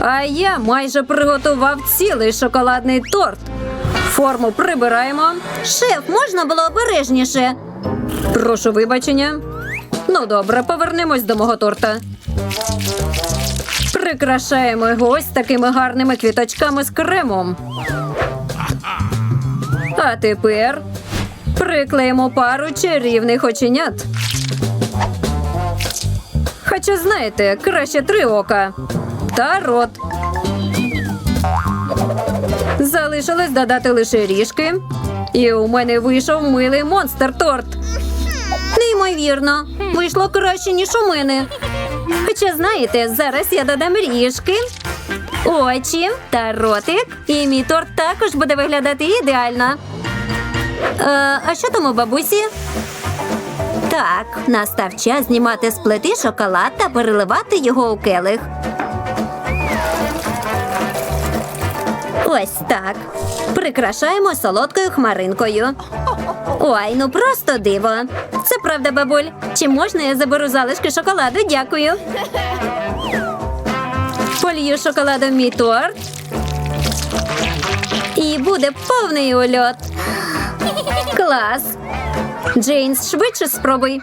А я майже приготував цілий шоколадний торт. Форму прибираємо. Шеф, можна було обережніше. Прошу вибачення. Ну добре, повернемось до мого торта. Прикрашаємо його ось такими гарними квіточками з кремом. А тепер приклеїмо пару чарівних оченят. Хоча знаєте, краще три ока та рот. Залишилось додати лише ріжки. І у мене вийшов милий монстр торт. Неймовірно. Вийшло краще, ніж у мене. Хоча знаєте, зараз я додам ріжки, очі та ротик, і мій торт також буде виглядати ідеально. Е, а що там у бабусі? Так, настав час знімати з плити шоколад та переливати його у келих. Ось так. Прикрашаємо солодкою хмаринкою. Ой, ну просто диво. Це правда, бабуль. Чи можна я заберу залишки шоколаду? Дякую. Полью шоколадом мій торт. І буде повний ульот. Клас. Джейнс, швидше спробуй.